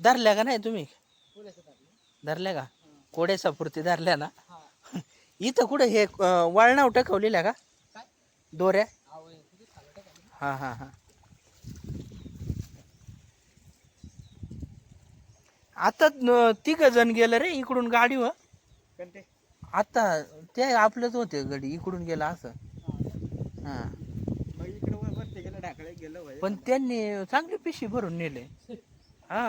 धरल्या का नाही तुम्ही? धरल्या का? कोड्याचा पुरती धरल्या ना? इथं कुठं हे वळणाव टकवलेल्या का? दोऱ्या? हा हा हा आता तिघ जण गेलं रे इकडून गाडीवर. आता ते आपलंच होते गडी इकडून गेला असं. हा. पण त्यांनी चांगली पिशी भरून नेले. हा.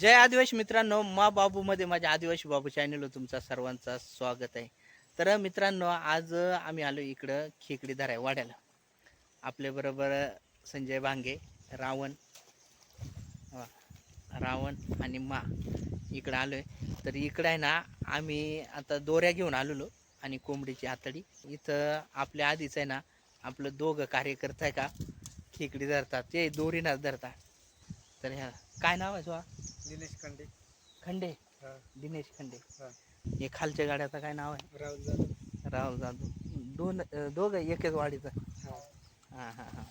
जय आदिवासी मित्रांनो मा बाबूमध्ये माझ्या आदिवासी बाबू चॅनलवर तुमचा सर्वांचा स्वागत आहे. तर मित्रांनो आज आम्ही आलो इकडं खेकडी धराय वाड्याला. आपल्याबरोबर संजय भांगे रावण रावण आणि मा इकडं आलो आहे तर इकडं आहे ना आम्ही आता दोऱ्या घेऊन आलेलो आणि कोंबडीची आतडी इथं आपल्या आधीच आहे ना आपलं दोघं कार्यकर्ता आहे का खेकडी धरतात ते दोरीनाच धरतात. तर ह्या काय नाव आहे तुझा? दिनेश खंडे. खंडे? हा. दिनेश खंडे. हा. हे खालच्या गाड्याचं काय नाव आहे? राहुल जाधव. राहुल जाधव. दोन अं, दोघं एकच वाडीचं? हा. हां हां हां.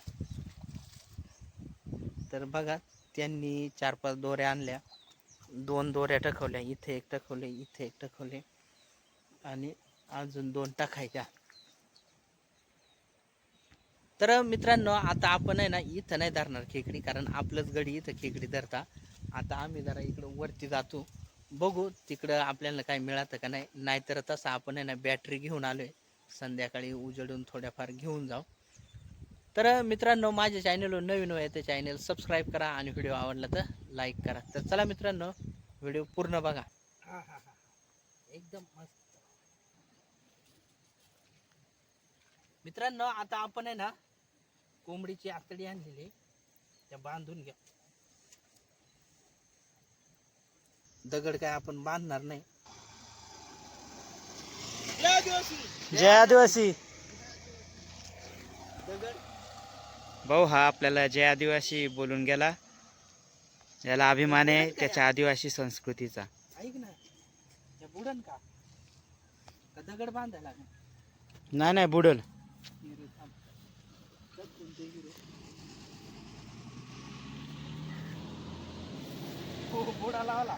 तर बघा त्यांनी चार पाच दोऱ्या आणल्या. दोन दोऱ्या टाकवल्या. इथे एक टाकवले इथे एक टाकवले. आणि अजून दोन टाकायच्या. तर मित्रांनो आता आपण आहे ना इथं नाही धरणार खेकडी कारण आपलंच गडी इथं खेकडी धरता. आता आम्ही जरा इकडं वरती जातो. बघू तिकडं आपल्याला काय मिळतं का नाही. नाहीतर तसं आपण आहे ना बॅटरी घेऊन आलोय. संध्याकाळी उजडून थोड्याफार घेऊन जाऊ. तर मित्रांनो माझ्या चॅनलवर नवीन आहे तर चॅनल सबस्क्राईब करा आणि व्हिडिओ आवडला तर लाईक करा. तर चला मित्रांनो व्हिडिओ पूर्ण बघा. एकदम मस्त. मित्रांनो आता आपण आहे ना कोंबडीची आतडी आणलेली त्या बांधून घ्या. दगड काय आपण बांधणार नाही. जय आदिवासी भाऊ हा आपल्याला जय आदिवासी बोलून गेला याला अभिमान आहे त्याच्या आदिवासी संस्कृतीचा. ऐक ना. बुडन का? का दगड बांधायला? नाही नाही बुडल. हो बुडा लावला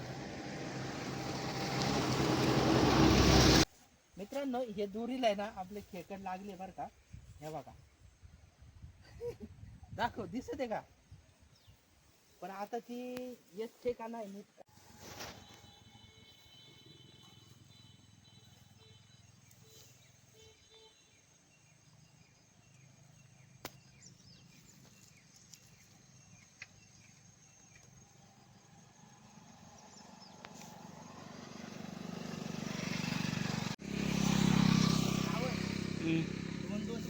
मित्रांनो हे दोरीला आहे ना आपले खेकड लागले बर का. हे बघा. दाखव दिसत आहे का? पण आता ती येत ठिकाण आहे नीट दोन दोन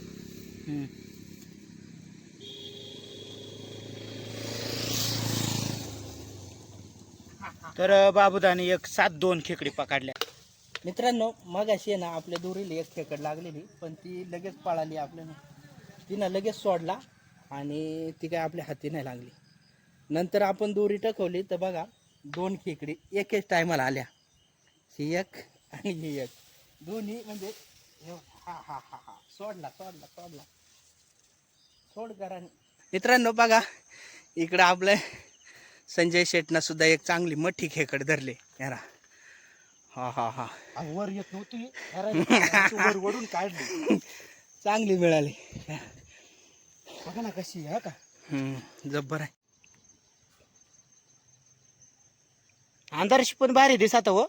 तर बाबूदाने एक सात दोन खेकडी पकडल्या. मित्रांनो मग अशी आहे ना आपल्या दोरीला एक खेकड लागलेली पण ती लगेच पळाली आपल्याला तिनं लगेच सोडला आणि ती काय आपल्या हाती नाही लागली. नंतर आपण दोरी टकवली तर बघा दोन खेकडी एकेच टायमाला आल्या. ही एक आणि ही एक. दोन्ही म्हणजे हे हा हा हा हा. सोडला सोडला सोडला. सोड मित्रांनो बघा इकडं आपलं संजय शेटनं सुद्धा एक चांगली मोठी खेकड धरले. यारा हा हा हा. वर येत नव्हती. वर वडून काढली. चांगली मिळाली. बघा ना कशी हा का? हम्म, जब्बर आहे. अंधारशी पण भारी दिसत हो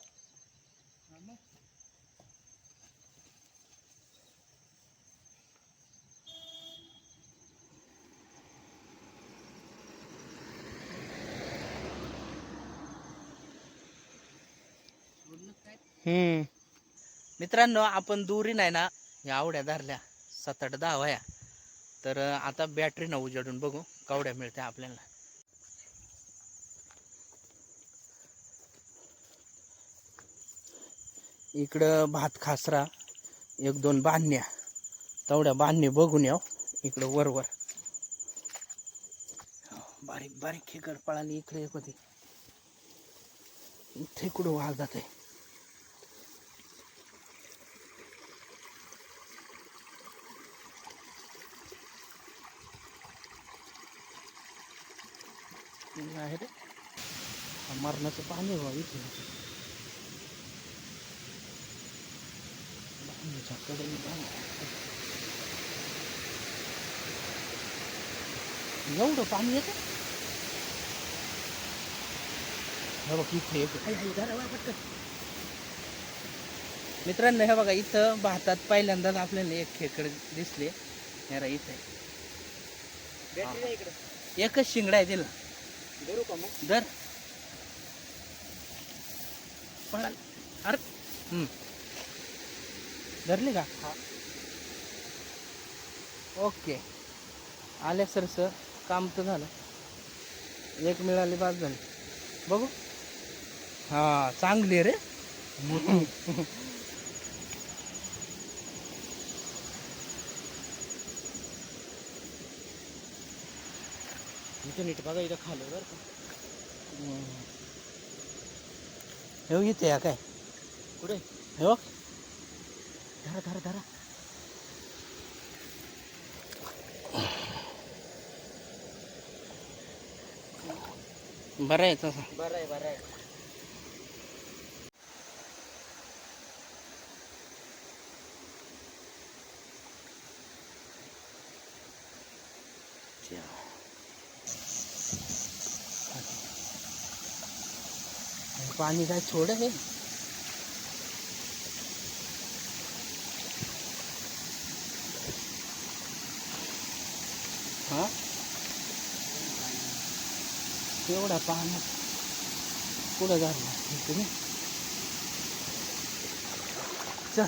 हम्म मित्रांनो आपण दुरी नाही ना या आवड्या धरल्या. सात आठ दहा वया. तर आता बॅटरी न उजाडून बघू कावड्या मिळत्या आपल्याला. इकडं भात खासरा एक दोन बांधण्या. तेवढ्या बांधणे बघून याव इकडं वर वर. बारीक बारीक खेकड पळाली इकडे एक होती. इथे कुठं जात आहे आहे रे. मरणाचं पाणी व्हा इथे. एवढं पाणी येतं हे बघ इथे पटकन. मित्रांनो हे बघा इथं भारतात पहिल्यांदाच आपल्याला एक खेकडे दिसले. हे इथे. एकच शिंगडा आहे तिला. धरू का मग? दर पळाल. अरे. हम्म. धरली का? ओके. आल्या सर सर. काम तर झालं. एक मिळाली बाद झाली. बघू. हा चांगली रे. इथं नीट बघा इथं खालं बरं का हे बघ इथे या काय कुठे हे बघ धरा धरा धरा बरं आहे तसं बरं आहे बरं आहे पाणी काय छोड हे। हा? एवढा पाणी पुढं झाला तुम्ही। चल।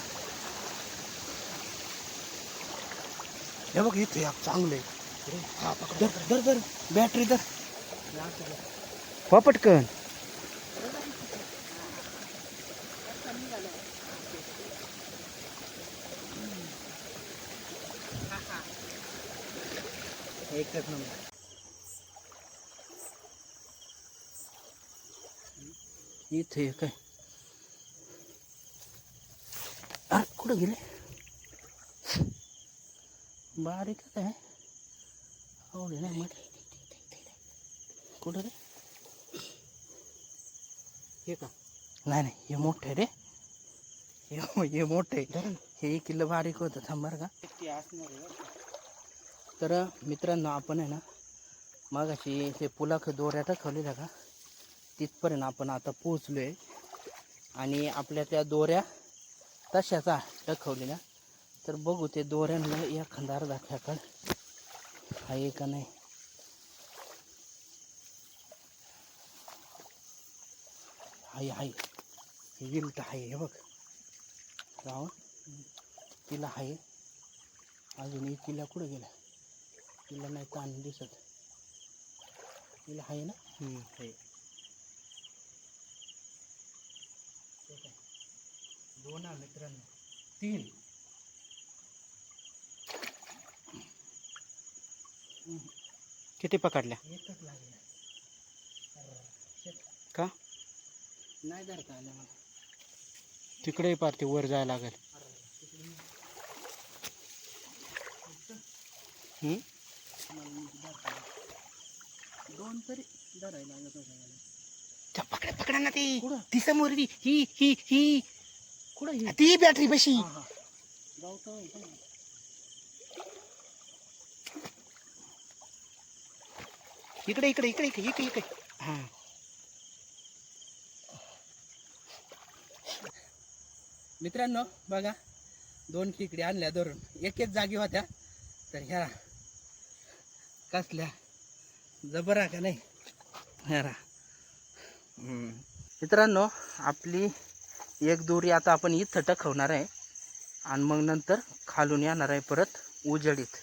हे बघ इथे एक चांगले दर दर दर बॅटरी दर हो पटकन एकच नंबर इथे काय? अरे कुठं गेले बारीक काय आवडे नाही मग कुठं रे? हे का? नाही नाही हे मोठं आहे रे। हे हे मोठं। आहे हे एक किलो बारीक होतं थांब बरं का तर मित्रांनो आपण आहे ना मागाशी ते पुलाक दोऱ्या टाकवलेल्या का? तिथपर्यंत आपण आता पोहोचलो आहे आणि आपल्या त्या दोऱ्या तशाचा टखवलेल्या तर बघू ते दोऱ्यांना एखादा खंदार दाख्याकड आहे का नाही. हाय हाय. हे विलट आहे हे बघ. रावण तिला आहे. अजून एक किल्ला कुठं गेला तिला नाही ताण दिसत. तिला आहे ना? हे. आहे. दोन मित्रांनो. तीन. किती पकडल्या? एकच लागला. का? नाही धरता आलं मला. तिकडे पार ते वर जायला लागेल. दोन तरी धरायला लागत पकडा पकडा ना ती? ती समोर ही ही ही कुठं ही? ती बॅटरी बशी. गावतं? इकडे इकडे इकडे इकडे इकडे इकडे हा मित्रांनो बघा दोन खेकडे आणल्या धरून एकच जागी होत्या तर ह्या कसल्या? जबर आहे का नाही? मित्रांनो आपली एक दोरी आता आपण इथं टकवणार आहे. आणि मग नंतर खालून येणार आहे परत उजडीत.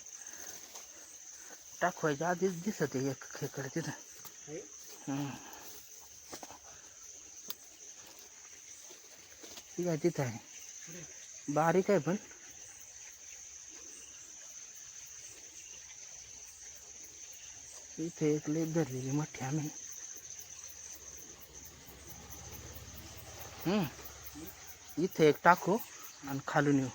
टाकवायच्या आधीच दिसत आहे एक खेकडे तिथं. ठीक आहे तिथं आहे? बारीक आहे पण. इतने हम्म. एक लेप धरलेली मोठी आम्ही. एक टाको आणि खालून येऊ.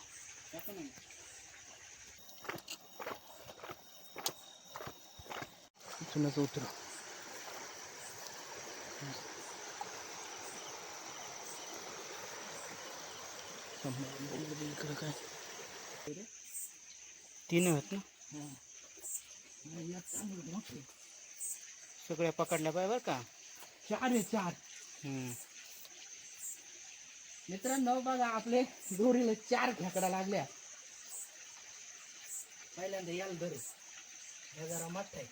तीन आहेत हम्म. सगळ्या पकडल्या पाहिजे बरं का? चार आहे चार. हम्म. मित्रांनो बघा आपले दोरीला चार खेकडा लागल्या. पहिल्यांदा याला धरू हे जरा मोठा आहे.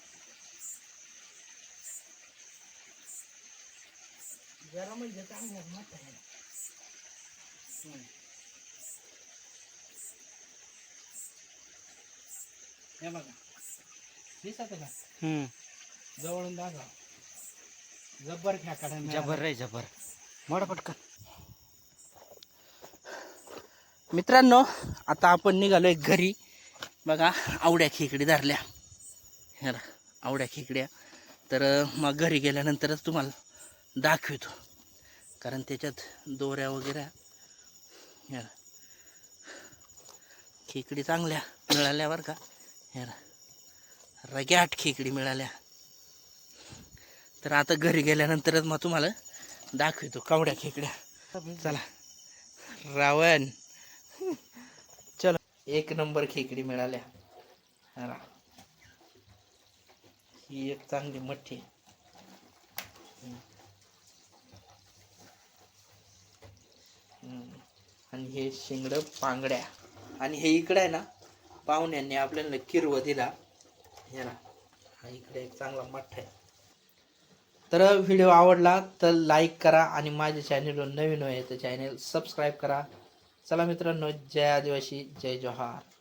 जरा म्हणजे चांगला मोठा आहे. हम्म. हे बघा. दिसत का? हम्म. जवळून दाखवा. जब्बर खेकडा जबर रे जबर मोडा पटकन. मित्रांनो आता आपण निघालो एक घरी. बघा आवड्या खेकडी धरल्या. हे रा, आवड्या खेकड्या. तर मग घरी गेल्यानंतरच तुम्हाला दाखवतो. कारण त्याच्यात दोऱ्या वगैरे हे रा. खेकडी चांगल्या मिळाल्या बरं का. हे रा. रग्याट खेकडी मिळाल्या. तर आता घरी गेल्यानंतरच मग तुम्हाला दाखवतो. कावड्या खेकड्या. चला. रावण. चलो. एक नंबर खेकडी मिळाल्या. ही एक चांगली मठ्ठी. आणि हे शिंगड पांगड्या. आणि हे इकडे आहे ना पाहुण्यांनी आपल्याला किरव दिला. हे ना हा इकडे एक चांगला मठ्ठा आहे. तर व्हिडिओ आवडला तर लाईक करा आणि माझ्या चॅनेलवर नवीन आहे तर चॅनल सबस्क्राईब करा. चला मित्रांनो जय आदिवासी जय जोहार.